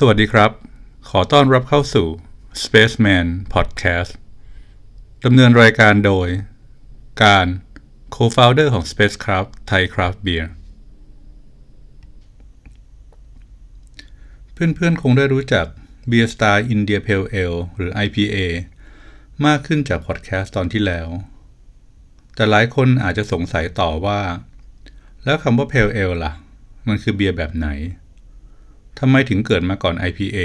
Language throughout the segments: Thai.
สวัสดีครับ ขอต้อนรับเข้าสู่ Spaceman Podcast ดำเนินรายการโดย การ Co-founder ของ Spacecraft Thai Craft Beer เพื่อนๆ คงได้รู้จัก Beer Style India Pale Ale หรือ IPA มากขึ้นจากพอดแคสต์ตอนที่แล้ว แต่หลายคนอาจจะสงสัยต่อว่า แล้วคำว่า Pale Ale ล่ะ มันคือเบียร์แบบไหน ทำไมถึงเกิดมาก่อน IPA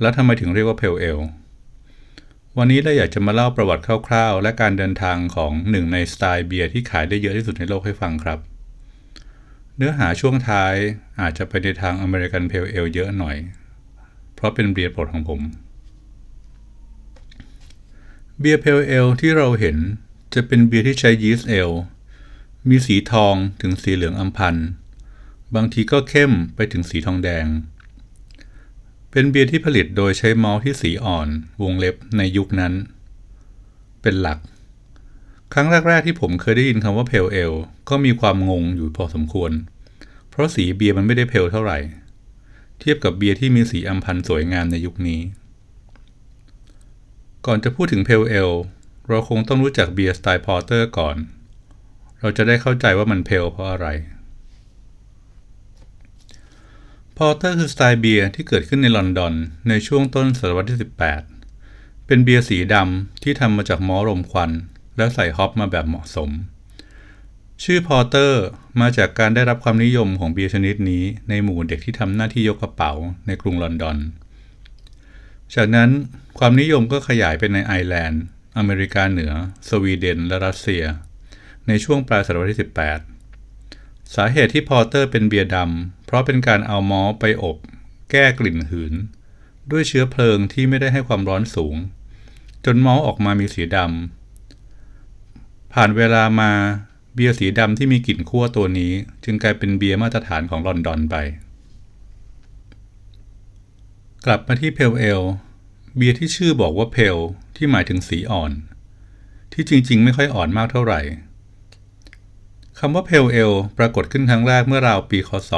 แล้วทำไมถึงเรียกว่า Pale Ale วันนี้เราอยากจะมาเล่าประวัติคร่าวๆ และการเดินทางของหนึ่งในสไตล์เบียร์ที่ขายได้เยอะที่สุดในโลกให้ฟังครับ เนื้อหาช่วงท้ายอาจจะไปในทางอเมริกันเพลเอลเยอะหน่อย เพราะเป็นเบียร์โปรดของผม เบียร์เพลเอลที่เราเห็นจะเป็นเบียร์ที่ใช้ยีสต์เอลมีสีทองถึงสีเหลืองอัมพันธ์ บางทีก็เข้มไปถึงสีทองแดง เป็นเบียร์ที่ผลิตโดยใช้มอลที่สีอ่อนวงเล็บในยุคนั้น เป็นหลัก ครั้งแรก ๆ ที่ผมเคยได้ยินคำว่าเพลเอลก็มีความงงอยู่พอสมควร เพราะสีเบียร์มันไม่ได้เพลเท่าไหร่ เทียบกับเบียร์ที่มีสีอัมพันสวยงามในยุคนี้ ก่อนจะพูดถึงเพลเอลเราคงต้องรู้จักเบียร์สไตล์พอร์เตอร์ก่อน เราจะได้เข้าใจว่ามันเพลเพราะอะไร พอเตอร์คือสไตล์เบียร์ที่เกิดขึ้นในลอนดอน ในช่วงต้นศตวรรษที่ 18 เป็นเบียร์สีดำที่ทำมาจากมอรมควัน และใส่ฮอปมาแบบเหมาะสม ชื่อพอเตอร์มาจากการได้รับความนิยมของเบียร์ชนิดนี้ ในหมู่เด็กที่ทำหน้าที่ยกกระเป๋าในกรุงลอนดอน จากนั้นความนิยมก็ขยายไปในไอร์แลนด์ อเมริกาเหนือ สวีเดน และรัสเซีย ในช่วงปลายศตวรรษที่ 18 สาเหตุที่พอเตอร์เป็นเบียร์ดำเพราะเป็นการเอามอลไปอบ แก้กลิ่นหืน ด้วยเชื้อเพลิงที่ไม่ได้ให้ความร้อนสูง จนมอลออกมามีสีดำผ่านเวลามาเบียร์สีดำที่มีกลิ่นคั่วตัวนี้ จึงกลายเป็นเบียร์มาตรฐานของลอนดอนไป กลับมาที่เพลเอลเบียร์ที่ชื่อบอกว่าเพลที่หมายถึงสีอ่อน ที่จริงๆ ไม่ค่อยอ่อนมากเท่าไหร่ คำว่าเพลเอลปรากฏขึ้นครั้งแรกเมื่อราวปีคศ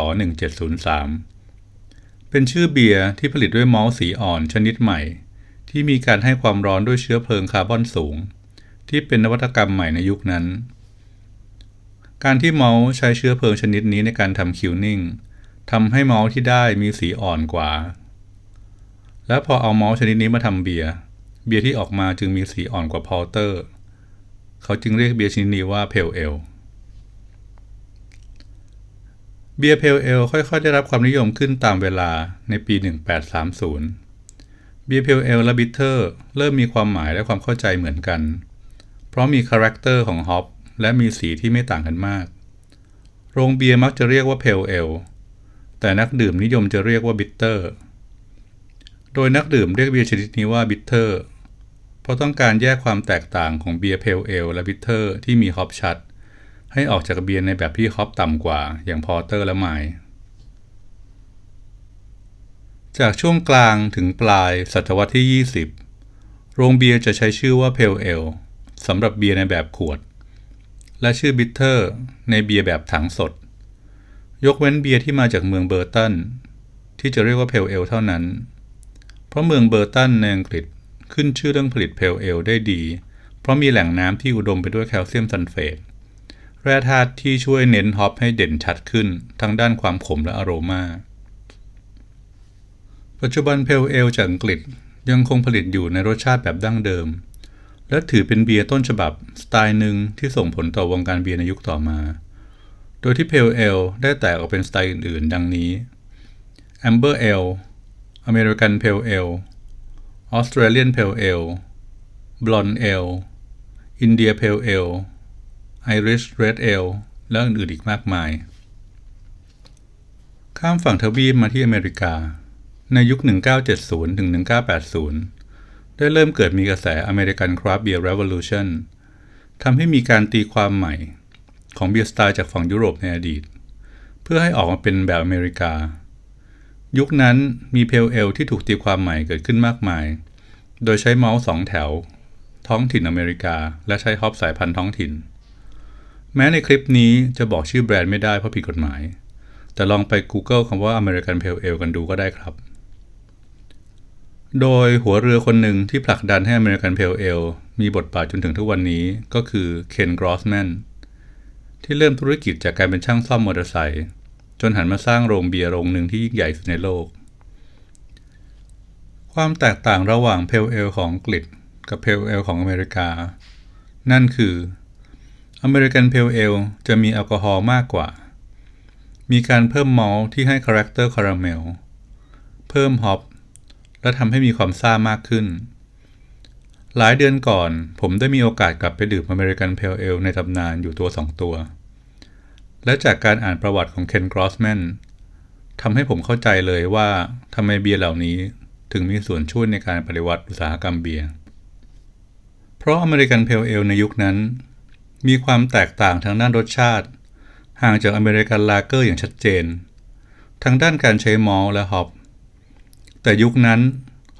1703 เป็นชื่อเบียร์ที่ผลิตด้วยมอลสีอ่อนชนิดใหม่ ที่มีการให้ความร้อนด้วยเชื้อเพลิงคาร์บอนสูง ที่เป็นนวัตกรรมใหม่ในยุคนั้น การที่มอลใช้เชื้อเพลิงชนิดนี้ในการทำคิวนิ่งทำให้มอลที่ได้มีสีอ่อนกว่า และพอเอามอลชนิดนี้มาทำเบียร์เบียร์ที่ออกมาจึงมีสีอ่อนกว่าพอร์เตอร์ เขาจึงเรียกเบียร์ชนิดนี้ว่าเพลเอล เบียร์เพลเอลค่อยๆ ได้รับความนิยมขึ้นตามเวลาในปี 1830 เบียร์เพลเอลและบิทเทอร์เริ่มมีความหมายและความเข้าใจเหมือนกัน เพราะมีคาแรคเตอร์ของฮอปและมีสีที่ไม่ต่างกันมาก โรงเบียร์มักจะเรียกว่าเพลเอลแต่นักดื่มนิยมจะเรียกว่าบิทเตอร์ โดยนักดื่มเรียกเบียร์ชนิดนี้ว่าบิทเทอร์ เพราะต้องการแยกความแตกต่างของเบียร์เพลเอลและบิทเทอร์ที่มีฮอปชัด ให้ออกจากเบียร์ในแบบที่ฮอปต่ำกว่าอย่างพอเตอร์และไมล์จากช่วงกลางถึงปลายศตวรรษที่ 20 โรงเบียร์จะใช้ชื่อว่าเพลเอลสำหรับเบียร์ในแบบขวด และชื่อบิทเทอร์ในเบียร์แบบถังสด ยกเว้นเบียร์ที่มาจากเมืองเบอร์ตันที่จะเรียกว่าเพลเอลเท่านั้น เพราะเมืองเบอร์ตันในอังกฤษขึ้นชื่อเรื่องผลิตเพลเอลได้ดี เพราะมีแหล่งน้ำที่อุดมไปด้วยแคลเซียมซัลเฟต แร่ธาตุที่ช่วยเน้นฮอปให้เด่นชัดขึ้น ทั้งด้านความขมและอโรมา ปัจจุบันเพลเอลจากอังกฤษยังคงผลิตอยู่ในรสชาติแบบดั้งเดิม และถือเป็นเบียร์ต้นฉบับสไตล์หนึ่งที่ส่งผลต่อวงการเบียร์ในยุคต่อมา โดยที่เพลเอลได้แตกออกเป็นสไตล์อื่นๆ ดังนี้ Amber Ale American Pale Ale Australian Pale Ale Blonde Ale India Pale Ale Irish Red Ale และอื่นๆอีกมากมาย ข้ามฝั่งทวีปมาที่อเมริกา ในยุค 1970 ถึง 1980 ได้เริ่มเกิดมีกระแส American Craft Beer Revolution ทำให้มีการตีความใหม่ของเบียร์สไตล์จากฝั่งยุโรปในอดีต เพื่อให้ออกมาเป็นแบบอเมริกา ยุคนั้นมีเพลเอลที่ถูกตีความใหม่เกิดขึ้นมากมาย โดยใช้เมาส์สองแถว ท้องถิ่นอเมริกา และใช้ฮอปสายพันธุ์ท้องถิ่น แม้ในคลิปนี้จะบอกชื่อแบรนด์ไม่ได้เพราะผิดกฎหมาย แต่ลองไป Google คำว่า American Pale Ale กันดูก็ได้ครับ โดยหัวเรือคนหนึ่งที่ผลักดันให้อเมริกันเพลเอลมีบทบาทจนถึงทุกวันนี้ก็คือเคนกรอสแมนที่เริ่มธุรกิจจากการเป็นช่างซ่อมมอเตอร์ไซค์จนหันมาสร้างโรงเบียร์โรงหนึ่งที่ยิ่งใหญ่สุดในโลก ความแตกต่างระหว่างเพลเอลของอังกฤษกับเพลเอลของอเมริกา นั่นคือ อเมริกันเพลเอลจะมีแอลกอฮอล์มากกว่า มีการเพิ่มมอลที่ให้คาแรคเตอร์คาราเมล เพิ่มฮอปและทำให้มีความซ่ามากขึ้น หลายเดือนก่อนผมได้มีโอกาสกลับไปดื่มอเมริกันเพลเอลในตำนานอยู่ตัวสองตัว และจากการอ่านประวัติของเคนกรอสแมนทำให้ผมเข้าใจเลยว่าทำไมเบียร์เหล่านี้ถึงมีส่วนช่วยในการปฏิวัติอุตสาหกรรมเบียร์ เพราะอเมริกันเพลเอลในยุคนั้น มีความแตกต่างทางด้านรสชาติ ห่างจากอเมริกันลาเกอร์อย่างชัดเจน ทางด้านการใช้มอลและฮอปแต่ยุคนั้น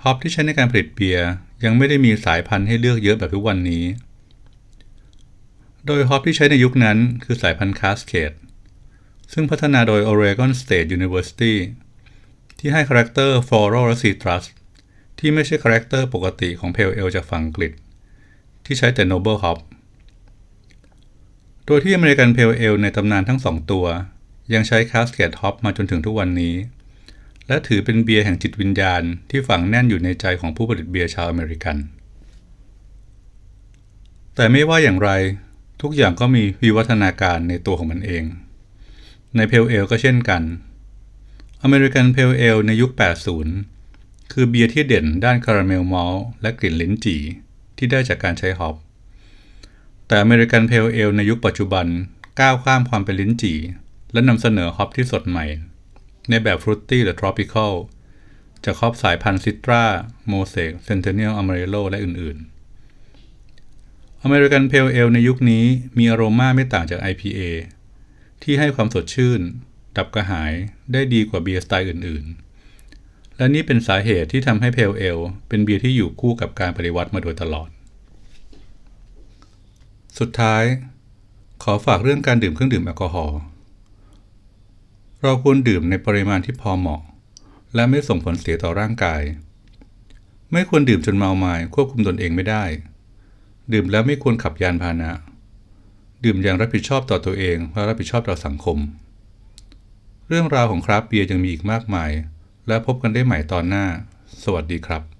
ฮอปที่ใช้ในการผลิตเบียร์ยังไม่ได้มีสายพันธุ์ให้เลือกเยอะแบบทุกวันนี้ โดยฮอปที่ใช้ในยุคนั้นคือสายพันธุ์คาสเคดซึ่งพัฒนาโดย Oregon State University ที่ให้คาแรคเตอร์ floral และ citrus ที่ไม่ใช่คาแรคเตอร์ปกติของ Pale Ale จากฝั่งอังกฤษ ที่ใช้แต่ Noble Hop โดยที่ American Pale Ale ในตำนานทั้งสองตัว ยังใช้ Cascade Hop มาจนถึงทุกวันนี้ และถือเป็นเบียร์แห่งจิตวิญญาณที่ฝังแน่นอยู่ในใจของผู้ผลิตเบียร์ชาวอเมริกัน แต่ไม่ว่าอย่างไรทุกอย่างก็มีวิวัฒนาการในตัวของมันเอง ในเพลเอลก็เช่นกัน อเมริกันเพลเอลในยุค 80 คือเบียร์ที่เด่นด้านคาราเมลมอลและกลิ่นลิ้นจี่ที่ได้จากการใช้ฮอป แต่อเมริกันเพลเอลในยุคปัจจุบันก้าวข้ามความเป็นลิ้นจี่ และนำเสนอฮอปที่สดใหม่ ในแบบฟรุตตี้หรือทรอปิคอลจากฮอปสายพันธุ์ซิตราโมเสกเซนเทเนียลอเมริโลและอื่นๆ อเมริกันเพลเอลในยุคนี้มีอโรมาไม่ต่างจาก IPA ที่ให้ความสดชื่น ดับกระหายได้ดีกว่าเบียร์สไตล์อื่นๆ และนี่เป็นสาเหตุที่ทำให้เพลเอลเป็นเบียร์ที่อยู่คู่กับการปฏิวัติมาโดยตลอด สุดท้าย ขอฝากเรื่องการดื่มเครื่องดื่มแอลกอฮอล์เราควรดื่มในปริมาณที่พอเหมาะ และไม่ส่งผลเสียต่อร่างกาย ไม่ควรดื่มจนเมามายควบคุมตนเองไม่ได้ ดื่มแล้วไม่ควรขับยานพาหนะ ดื่มอย่างรับผิดชอบต่อตัวเองและรับผิดชอบต่อสังคม เรื่องราวของคราฟต์เบียร์ยังมีอีกมากมาย และพบกันได้ใหม่ตอนหน้า สวัสดีครับ